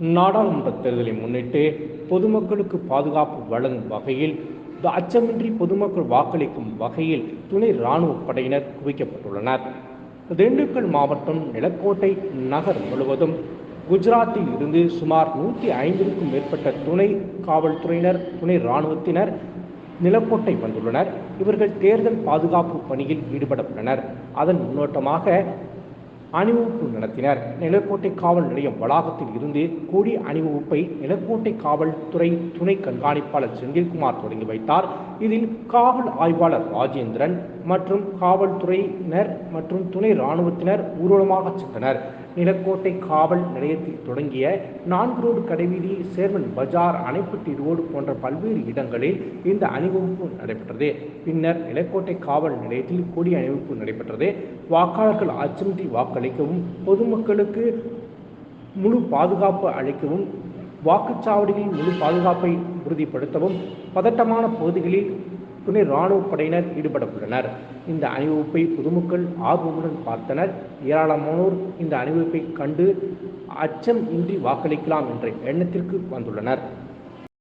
நாடாளுமன்ற தேர்தலை முன்னிட்டு பொதுமக்களுக்கு பாதுகாப்பு வழங்கும் வகையில் அச்சமின்றி பொதுமக்கள் வாக்களிக்கும் வகையில் துணை இராணுவ படையினர் குவிக்கப்பட்டுள்ளனர். திண்டுக்கல் மாவட்டம் நிலக்கோட்டை நகர் முழுவதும் குஜராத்தில் இருந்து சுமார் நூற்றி ஐம்பதுக்கும் மேற்பட்ட துணை காவல்துறையினர் துணை இராணுவத்தினர் நிலக்கோட்டை வந்துள்ளனர். இவர்கள் தேர்தல் பாதுகாப்பு பணியில் ஈடுபட உள்ளனர் அதன் முன்னோட்டமாக அணிவகுப்பு நடத்தினர். நிலக்கோட்டை காவல் நிலையம் வளாகத்தில் இருந்து கொடி அணிவகுப்பை நிலக்கோட்டை காவல்துறை துணை கண்காணிப்பாளர் செந்தில்குமார் தொடங்கி வைத்தார். இதில் காவல் ஆய்வாளர் ராஜேந்திரன் மற்றும் காவல்துறையினர் மற்றும் துணை இராணுவத்தினர் ஊர்வலமாக சென்றனர். நிலக்கோட்டை காவல் நிலையத்தில் தொடங்கிய நான்கு ரோடு கடைவீதி சேர்மன் பஜார் அணைப்பட்டி ரோடு போன்ற பல்வேறு இடங்களில் இந்த அணிவகுப்பு நடைபெற்றது. பின்னர் நிலக்கோட்டை காவல் நிலையத்தில் கொடி அணிவகுப்பு நடைபெற்றது. வாக்காளர்கள் அச்சமின்றி வாக்களிக்கவும் பொதுமக்களுக்கு முழு பாதுகாப்பு அளிக்கவும் வாக்குச்சாவடிகளில் முழு பாதுகாப்பை உறுதிப்படுத்தவும் பதட்டமான பகுதிகளில் துணை இராணுவ படையினர் ஈடுபட இந்த அணிவகுப்பை பொதுமக்கள் ஆர்வமுடன் பார்த்தனர். ஏராளமானோர் இந்த அணிவகுப்பை கண்டு அச்சம் இன்றி வாக்களிக்கலாம் என்ற எண்ணத்திற்கு வந்துள்ளனர்.